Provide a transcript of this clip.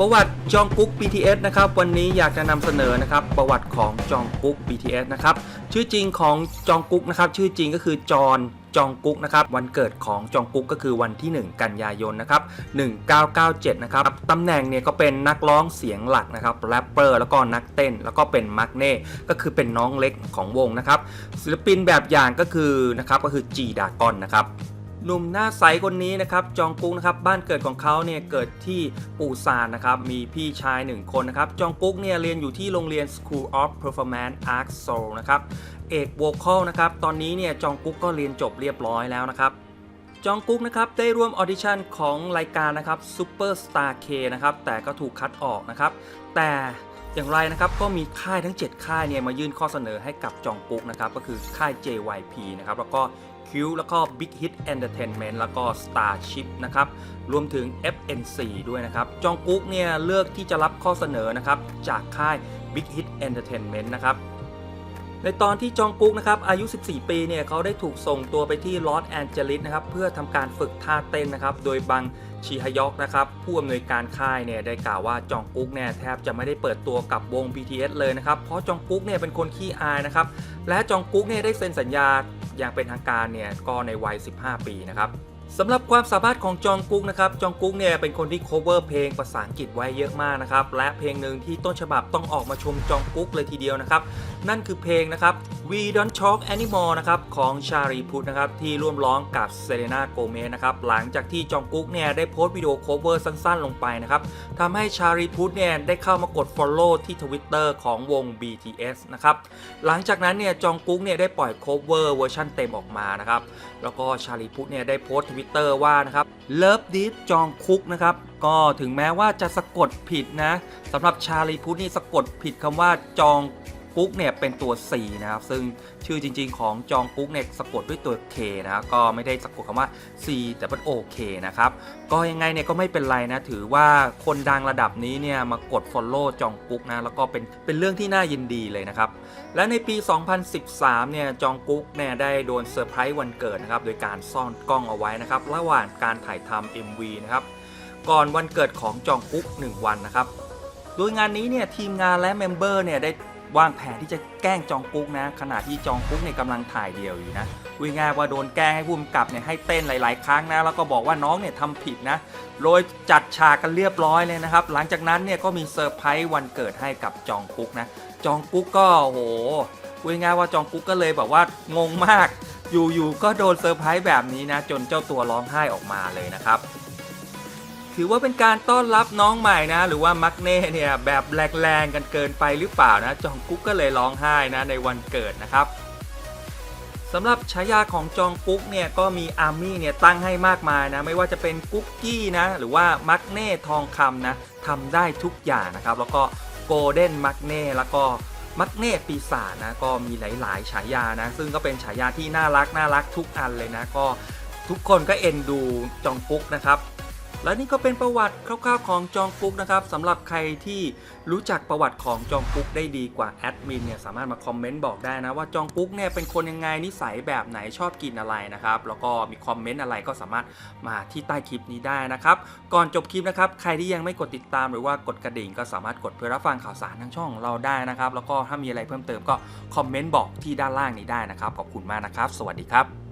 ประวัติจองกุ๊ก BTS นะครับวันนี้อยากจะนำเสนอนะครับประวัติของจองกุ๊ก BTS นะครับชื่อจริงของจองกุ๊กนะครับชื่อจริงก็คือจอนจองกุ๊กนะครับวันเกิดของจองกุ๊กก็คือวันที่ 1 กันยายนนะครับ1997นะครับตำแหน่งเนี่ยก็เป็นนักร้องเสียงหลักนะครับแรปเปอร์แล้วก็นักเต้นแล้วก็เป็นมักเน่ก็คือเป็นน้องเล็กของวงนะครับศิลปินแบบอย่างก็คือนะครับก็คือจีดากอนนะครับ หนุ่มหน้าใสคนนี้นะครับจองกุ๊กนะครับบ้านเกิดของเขาเนี่ยเกิดที่ปูซานนะครับมีพี่ชายหนึ่งคนนะครับจองกุ๊กเนี่ยเรียนอยู่ที่โรงเรียน School of Performance Arts Seoul นะครับเอกโวคอลนะครับตอนนี้เนี่ยจองกุ๊กก็เรียนจบเรียบร้อยแล้วนะครับจองกุ๊กนะครับได้ร่วมออดิชั่นของรายการนะครับ Superstar K นะครับแต่ก็ถูกคัดออกนะครับแต่อย่างไรนะครับก็มีค่ายทั้ง 7 ค่ายเนี่ยมายื่นข้อเสนอให้กับจองกุ๊กนะครับก็คือค่าย JYP นะครับแล้วก็ คิวแล้วก็ Big Hit Entertainment แล้วก็ Starship นะครับ รวมถึง FNC ด้วยนะครับ จองกุ๊กเนี่ยเลือกที่จะรับข้อเสนอนะครับ จากค่าย Big Hit Entertainment นะครับในตอนที่จองกุ๊กนะครับอายุ 14 ปีเนี่ยเขาได้ถูกส่งตัวไปที่ลอสแอนเจลิสนะครับเพื่อทำการฝึกท่าเต้นนะครับ โดยบังชีฮยอกนะครับผู้อำนวยการค่ายเนี่ยได้กล่าวว่าจองกุ๊กเนี่ยแทบจะไม่ได้เปิดตัวกับวง BTS เลยนะครับ เพราะจองกุ๊กเนี่ยเป็นคนขี้อายนะครับ และจองกุ๊กเนี่ยได้เซ็นสัญญา อย่างเป็นทางการเนี่ยก็ในวัย 15 ปีนะครับ สำหรับความสามารถของจองกุ๊กนะครับ จองกุ๊กเนี่ยเป็นคนที่ cover เพลงภาษาอังกฤษไว้เยอะมากนะครับ และเพลงหนึ่งที่ต้นฉบับต้องออกมาชมจองกุ๊กเลยทีเดียวนะครับ นั่นคือเพลงนะครับ We Don't Talk Anymore นะครับของชารีพุทธนะครับที่ร่วมร้องกับเซเลนาโกเมสนะครับหลังจากที่จองกุ๊กเนี่ยได้โพสต์วิดีโอโคเวอร์สั้นๆ ลงไปนะครับทำให้ชารีพุทธเนี่ยได้เข้ามากด Follow ที่ Twitter ของวง BTS นะครับหลังจากนั้นเนี่ยจองกุ๊กเนี่ยได้ปล่อยโคเวอร์เวอร์ชันเต็มออกมานะครับแล้วก็ชารีพุทธเนี่ยได้โพสต์วิตเตอร์ว่านะครับเลิฟดิฟจองคุกนะครับก็ถึงแม้ว่าจะสะกดผิดนะสำหรับชาลีพุทธนี่สะกดผิดคำว่าจอง กุ๊กเนี่ยเป็นตัว C นะครับ ซึ่งชื่อจริง ๆ ของจองกุ๊กเนี่ยสะกดด้วยตัว K นะครับก็ไม่ได้สะกดคำว่า C แต่เป็น OK นะครับก็ยังไงเนี่ยก็ไม่เป็นไรนะถือว่าคนดังระดับนี้เนี่ยมากด Follow จองกุ๊กนะแล้วก็เป็นเป็นเรื่องที่น่ายินดีเลยนะครับและในปี 2013 เนี่ยจองกุ๊กเนี่ยได้โดนเซอร์ไพรส์วันเกิดนะครับโดยการซ่อนกล้องเอาไว้นะครับระหว่างการถ่ายทำ MV นะครับก่อนวันเกิดของจองกุ๊ก1วันนะครับโดยงานนี้เนี่ยทีมงานและเมมเบอร์เนี่ยได้ วางแผนที่จะแกล้งจองกุ๊กนะ ขณะที่จองกุ๊กเนี่ยกำลังถ่ายเดียวอยู่นะวิง่ายว่าโดนแกล้งให้ผู้กำกับเนี่ยให้เต้นหลาย ๆ ครั้งนะแล้วก็บอกว่าน้องเนี่ยทำผิดนะโดยจัดฉากกันเรียบร้อยเลยนะครับ หลังจากนั้นเนี่ยก็มีเซอร์ไพรส์วันเกิดให้กับจองกุ๊กนะจองกุ๊กก็โหวิง่ายว่าจองกุ๊กก็เลยแบบว่างงมาก อยู่ๆก็โดนเซอร์ไพรส์แบบนี้นะ จนเจ้าตัวร้องไห้ออกมาเลยนะครับ ถือว่าเป็นการต้อนรับน้องใหม่นะ หรือว่ามักเน่เนี่ยแบบแรงๆกันเกินไปหรือเปล่านะ จองกุ๊กก็เลยร้องไห้นะในวันเกิดนะครับสำหรับฉายาของจองกุ๊กเนี่ยก็มีอาร์มี่เนี่ยตั้งให้มากมายนะไม่ว่าจะเป็นกุ๊กกี้นะหรือว่ามักเน่ทองคำนะทำได้ทุกอย่างนะครับ แล้วก็โกลเด้นมักเน่แล้วก็มักเน่ปีศาจนะก็มีหลาย ๆ ฉายานะซึ่งก็เป็นฉายาที่น่ารักน่ารักทุกอันเลยนะก็ทุกคนก็เอ็นดูจองกุ๊กนะครับ และนี่ก็เป็นประวัติคร่าวๆของจองกุ๊กนะครับสำหรับใครที่รู้จักประวัติของจองกุ๊กได้ดีกว่าแอดมินเนี่ยสามารถมาคอมเมนต์บอกได้นะว่าจองกุ๊กเนี่ยเป็นคนยังไงนิสัยแบบไหนชอบกินอะไรนะครับแล้วก็มีคอมเมนต์อะไรก็สามารถมาที่ใต้คลิปนี้ได้นะครับก่อนจบคลิปนะครับใครที่ยังไม่กดติดตามหรือว่ากดกระดิ่งก็สามารถกดเพื่อรับฟังข่าวสารทางช่องของเราได้นะครับแล้วก็ถ้ามีอะไรเพิ่มเติมก็คอมเมนต์บอกที่ด้านล่างนี้ได้นะครับขอบคุณมากนะครับ สวัสดีครับ